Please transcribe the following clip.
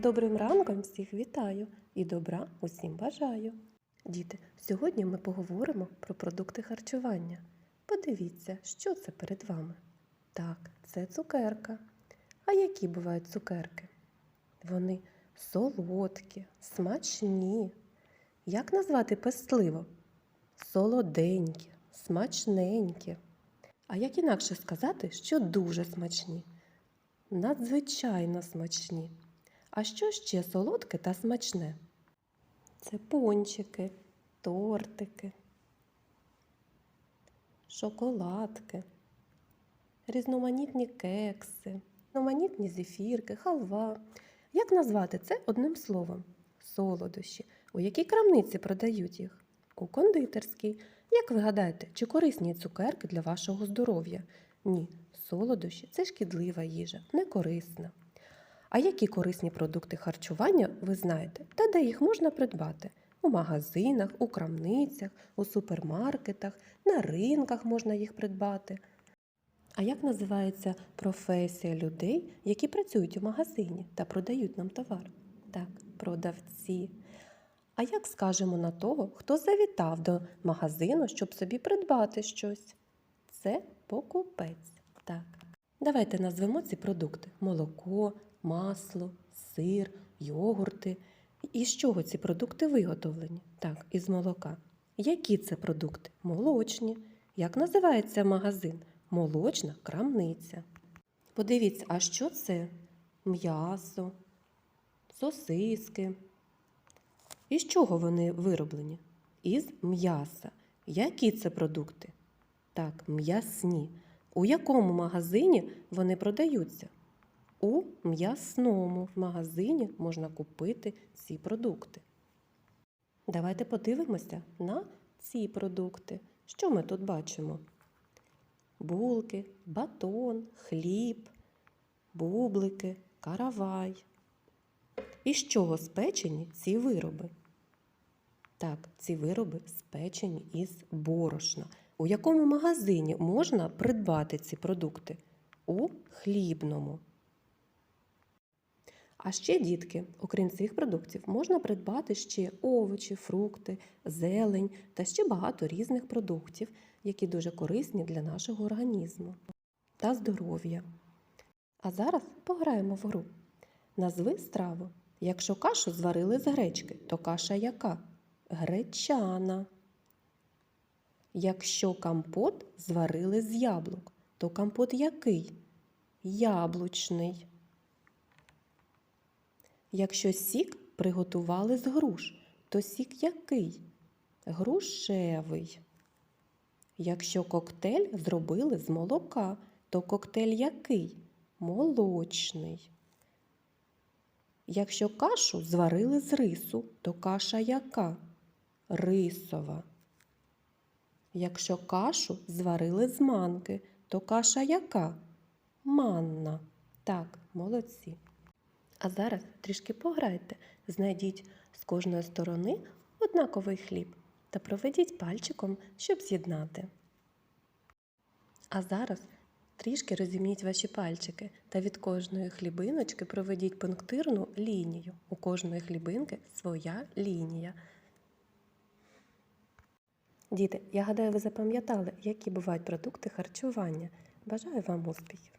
добрим ранком всіх вітаю і добра усім бажаю. Діти, сьогодні ми поговоримо про продукти харчування. Подивіться, що це перед вами. Так, це цукерка. А які бувають цукерки? Вони солодкі, смачні. Як назвати пестливо? Солоденькі, смачненькі. А як інакше сказати, що дуже смачні? Надзвичайно смачні. А що ще солодке та смачне? Це пончики, тортики, шоколадки, різноманітні кекси, різноманітні зефірки, халва. Як назвати це одним словом? Солодощі. У якій крамниці продають їх? У кондитерській. Як ви гадаєте, чи корисні цукерки для вашого здоров'я? Ні, солодощі це шкідлива їжа, не корисна. А які корисні продукти харчування ви знаєте та де їх можна придбати? У магазинах, у крамницях, у супермаркетах, на ринках можна їх придбати. А як називається професія людей, які працюють у магазині та продають нам товар? Так, продавці. А як скажемо на того, хто завітав до магазину, щоб собі придбати щось? Це покупець. Так. Давайте назвемо ці продукти: молоко, масло, сир, йогурти. І з чого ці продукти виготовлені? Так, із молока. Які це продукти? Молочні. Як називається магазин? Молочна крамниця. Подивіться, а що це? М'ясо, сосиски. Із чого вони вироблені? Із м'яса. Які це продукти? Так, м'ясні. У якому магазині вони продаються? У м'ясному магазині можна купити ці продукти. Давайте подивимося на ці продукти. Що ми тут бачимо? Булки, батон, хліб, бублики, каравай. Із чого спечені ці вироби? Так, ці вироби спечені із борошна. У якому магазині можна придбати ці продукти? У хлібному. А ще, дітки, окрім цих продуктів, можна придбати ще овочі, фрукти, зелень та ще багато різних продуктів, які дуже корисні для нашого організму та здоров'я. А зараз пограємо в гру. Назви страву. Якщо кашу зварили з гречки, то каша яка? Гречана. Якщо компот зварили з яблук, то компот який? Яблучний. Якщо сік приготували з груш, то сік який? Грушевий. Якщо коктейль зробили з молока, то коктейль який? Молочний. Якщо кашу зварили з рису, то каша яка? Рисова. Якщо кашу зварили з манки, то каша яка? Манна. Так, молодці. А зараз трішки пограйте, знайдіть з кожної сторони однаковий хліб та проведіть пальчиком, щоб з'єднати. А зараз трішки розімніть ваші пальчики та від кожної хлібиночки проведіть пунктирну лінію. У кожної хлібинки своя лінія. Діти, я гадаю, ви запам'ятали, які бувають продукти харчування. Бажаю вам успіхів!